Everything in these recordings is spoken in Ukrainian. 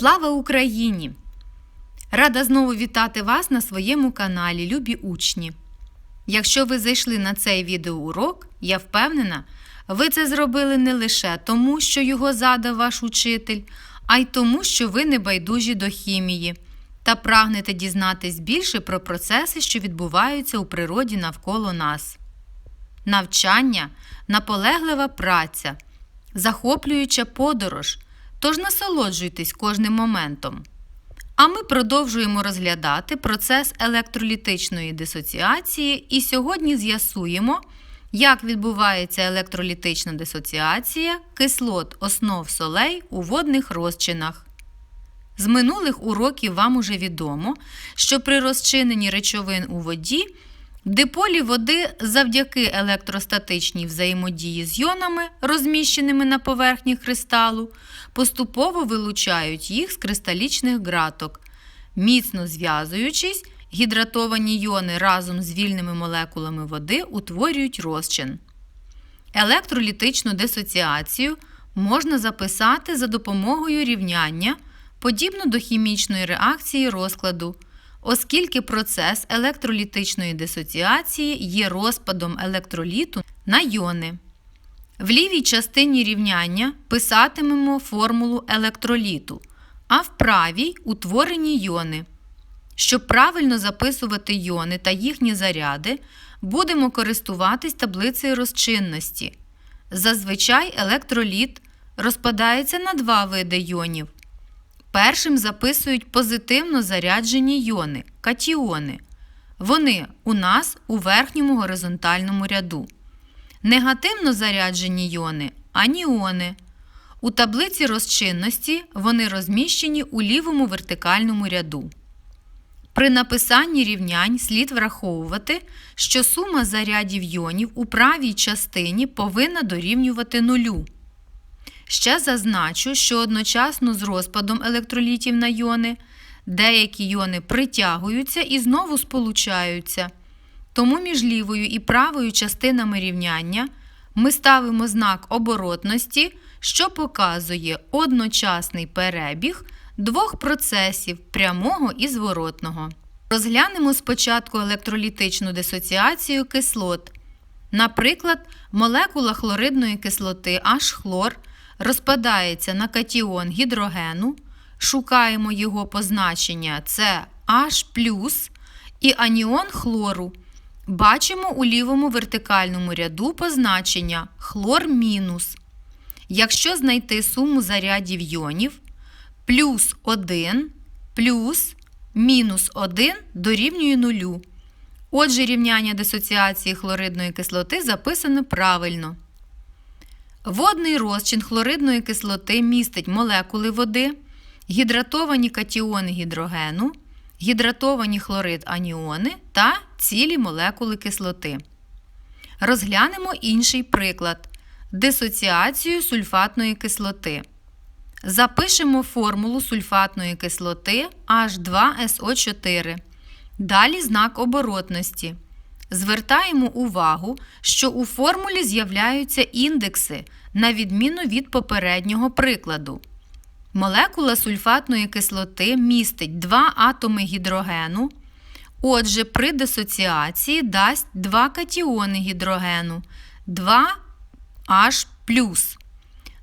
Слава Україні! Рада знову вітати вас на своєму каналі, любі учні. Якщо ви зайшли на цей відеоурок, я впевнена, ви це зробили не лише тому, що його задав ваш учитель, а й тому, що ви не байдужі до хімії та прагнете дізнатись більше про процеси, що відбуваються у природі навколо нас. Навчання, наполеглива праця, захоплююча подорож. Тож насолоджуйтесь кожним моментом. А ми продовжуємо розглядати процес електролітичної дисоціації і сьогодні з'ясуємо, як відбувається електролітична дисоціація кислот основ солей у водних розчинах. З минулих уроків вам уже відомо, що при розчиненні речовин у воді диполі води завдяки електростатичній взаємодії з йонами, розміщеними на поверхні кристалу, поступово вилучають їх з кристалічних ґраток. Міцно зв'язуючись, гідратовані йони разом з вільними молекулами води утворюють розчин. Електролітичну дисоціацію можна записати за допомогою рівняння, подібно до хімічної реакції розкладу, оскільки процес електролітичної дисоціації є розпадом електроліту на йони. В лівій частині рівняння писатимемо формулу електроліту, а в правій утворені йони. Щоб правильно записувати йони та їхні заряди, будемо користуватись таблицею розчинності. Зазвичай електроліт розпадається на два види йонів. Першим записують позитивно заряджені йони катіони. Вони у нас у верхньому горизонтальному ряду. Негативно заряджені йони аніони. У таблиці розчинності вони розміщені у лівому вертикальному ряду. При написанні рівнянь слід враховувати, що сума зарядів йонів у правій частині повинна дорівнювати нулю. Ще зазначу, що одночасно з розпадом електролітів на йони деякі йони притягуються і знову сполучаються. Тому між лівою і правою частинами рівняння ми ставимо знак оборотності, що показує одночасний перебіг двох процесів прямого і зворотного. Розглянемо спочатку електролітичну дисоціацію кислот. Наприклад, молекула хлоридної кислоти H-хлор розпадається на катіон гідрогену, шукаємо його позначення це H і аніон хлору. Бачимо у лівому вертикальному ряду позначення хлор мінус. Якщо знайти суму зарядів йонів, плюс 1 плюс мінус 1 дорівнює нулю. Отже, рівняння дисоціації хлоридної кислоти записано правильно. Водний розчин хлоридної кислоти містить молекули води, гідратовані катіони гідрогену, гідратовані хлорид аніони та цілі молекули кислоти. Розглянемо інший приклад дисоціацію сульфатної кислоти. Запишемо формулу сульфатної кислоти H2SO4. Далі знак оборотності. Звертаємо увагу, що у формулі з'являються індекси, на відміну від попереднього прикладу. Молекула сульфатної кислоти містить два атоми гідрогену. Отже, при дисоціації дасть два катіони гідрогену 2H.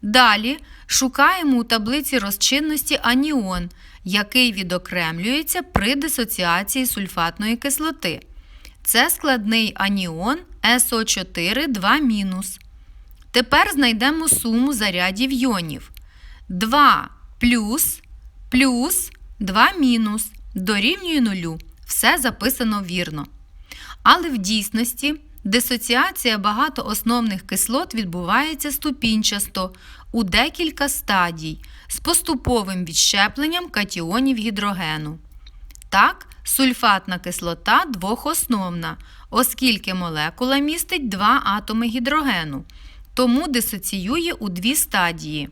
Далі шукаємо у таблиці розчинності аніон, який відокремлюється при дисоціації сульфатної кислоти. Це складний аніон СО4 2 Тепер знайдемо суму зарядів йонів. 2 плюс плюс 2 мінус дорівнює нулю. Все записано вірно. Але в дійсності дисоціація багатоосновних кислот відбувається ступінчасто у декілька стадій з поступовим відщепленням катіонів гідрогену. Так, сульфатна кислота двохосновна, оскільки молекула містить два атоми гідрогену, тому дисоціює у дві стадії.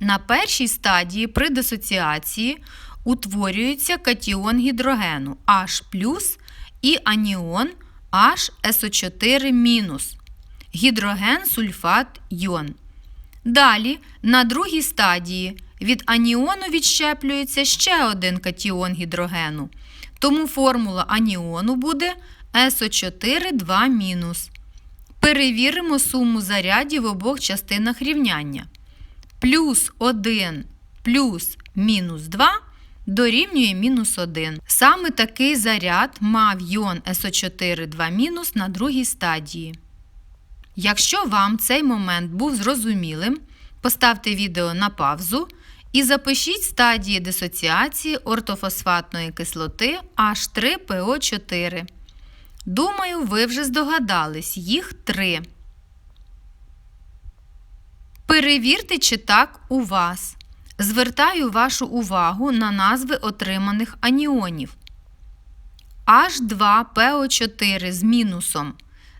На першій стадії при дисоціації утворюється катіон гідрогену H і аніон HSO4-. Гідроген сульфат йон. Далі, на другій стадії від аніону відщеплюється ще один катіон гідрогену. Тому формула аніону буде СО4 2 Перевіримо суму зарядів в обох частинах рівняння. Плюс 1 плюс мінус 2 дорівнює мінус 1. Саме такий заряд мав йон СО4 2 на другій стадії. Якщо вам цей момент був зрозумілим, поставте відео на паузу і запишіть стадії дисоціації ортофосфатної кислоти H3PO4. Думаю, ви вже здогадались, їх три. Перевірте, чи так у вас. Звертаю вашу увагу на назви отриманих аніонів. H2PO4 з мінусом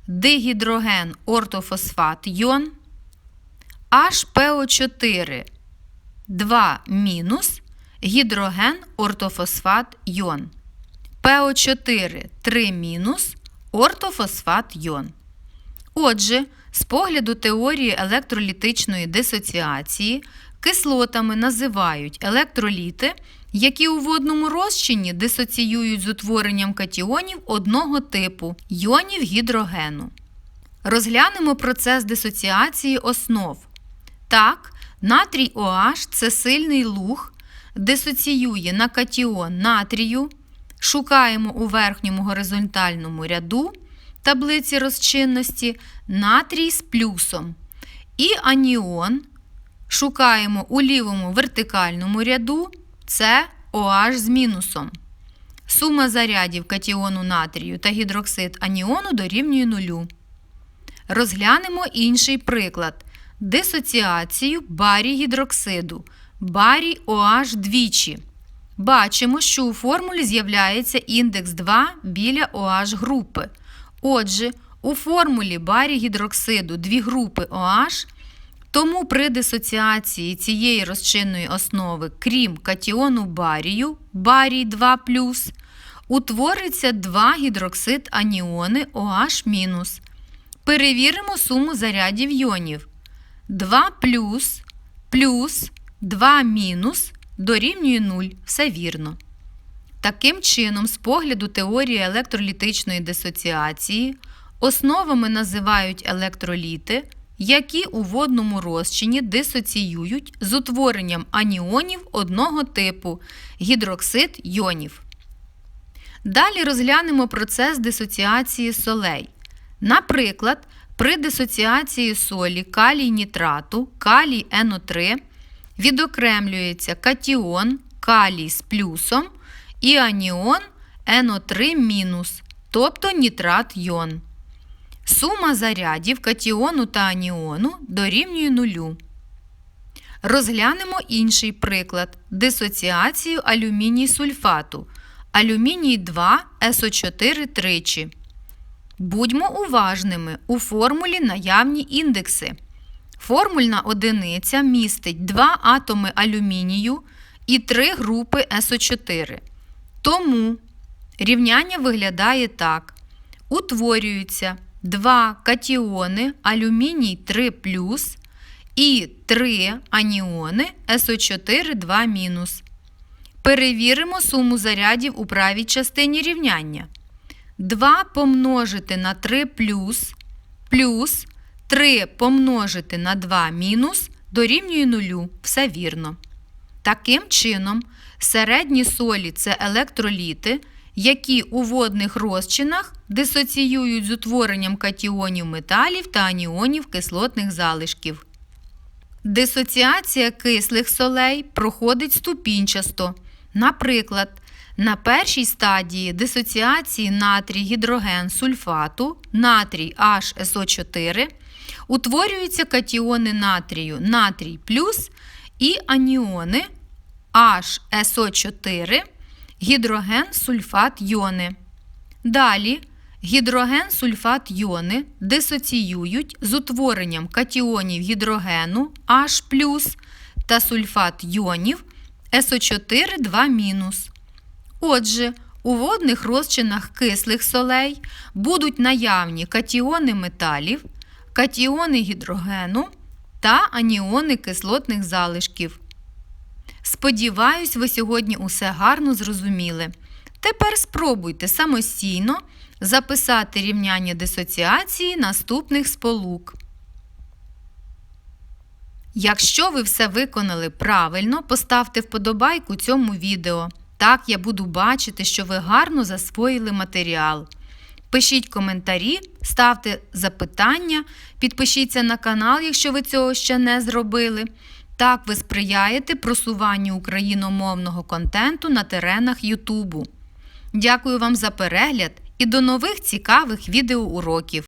дигідроген ортофосфат йон, HPO4 2 мінус гідроген ортофосфат йон. ПО4 3 мінус ортофосфат йон. Отже, з погляду теорії електролітичної дисоціації кислотами називають електроліти, які у водному розчині дисоціюють з утворенням катіонів одного типу йонів гідрогену. Розглянемо процес дисоціації основ. Так, натрій OH – це сильний луг, дисоціює на катіон натрію. Шукаємо у верхньому горизонтальному ряду таблиці розчинності натрій з плюсом. І аніон шукаємо у лівому вертикальному ряду це OH з мінусом. Сума зарядів катіону натрію та гідроксид аніону дорівнює нулю. Розглянемо інший приклад. Дисоціацію барій гідроксиду. Барій OH двічі. Бачимо, що у формулі з'являється індекс 2 біля OH групи. Отже, у формулі барій гідроксиду дві групи OH, тому при дисоціації цієї розчинної основи, крім катіону барію, барій 2 утвориться два гідроксид аніони OH-. Перевіримо суму зарядів йонів. 2 плюс плюс 2 мінус дорівнює 0. Все вірно. Таким чином, з погляду теорії електролітичної дисоціації, основами називають електроліти, які у водному розчині дисоціюють з утворенням аніонів одного типу гідроксид йонів. Далі розглянемо процес дисоціації солей. Наприклад, при дисоціації солі калій нітрату, калій НО3 відокремлюється катіон калій з плюсом і аніон НО3 мінус, тобто нітрат йон. Сума зарядів катіону та аніону дорівнює нулю. Розглянемо інший приклад дисоціацію алюміній сульфату. Алюміній 2 СО4 тричі. Будьмо уважними у формулі наявні індекси. Формульна одиниця містить 2 атоми алюмінію і 3 групи СО4. Тому рівняння виглядає так: утворюються 2 катіони алюміній 3 і 3 аніони СО4 2 Перевіримо суму зарядів у правій частині рівняння. 2 помножити на 3 плюс плюс 3 помножити на 2 мінус дорівнює 0. Все вірно. Таким чином, середні солі це електроліти, які у водних розчинах дисоціюють з утворенням катіонів металів та аніонів кислотних залишків. Дисоціація кислих солей проходить ступінчасто. Наприклад, на першій стадії дисоціації натрій гідроген сульфату натрій HSO4 утворюються катіони натрію натрій плюс і аніони HSO4, гідроген сульфат йони. Далі гідроген сульфат йони дисоціюють з утворенням катіонів гідрогену H та сульфат йонів СО4 2 Отже, у водних розчинах кислих солей будуть наявні катіони металів, катіони гідрогену та аніони кислотних залишків. Сподіваюсь, ви сьогодні усе гарно зрозуміли. Тепер спробуйте самостійно записати рівняння дисоціації наступних сполук. Якщо ви все виконали правильно, поставте вподобайку цьому відео. Так я буду бачити, що ви гарно засвоїли матеріал. Пишіть коментарі, ставте запитання, підпишіться на канал, якщо ви цього ще не зробили. Так ви сприяєте просуванню україномовного контенту на теренах Ютубу. Дякую вам за перегляд і до нових цікавих відеоуроків!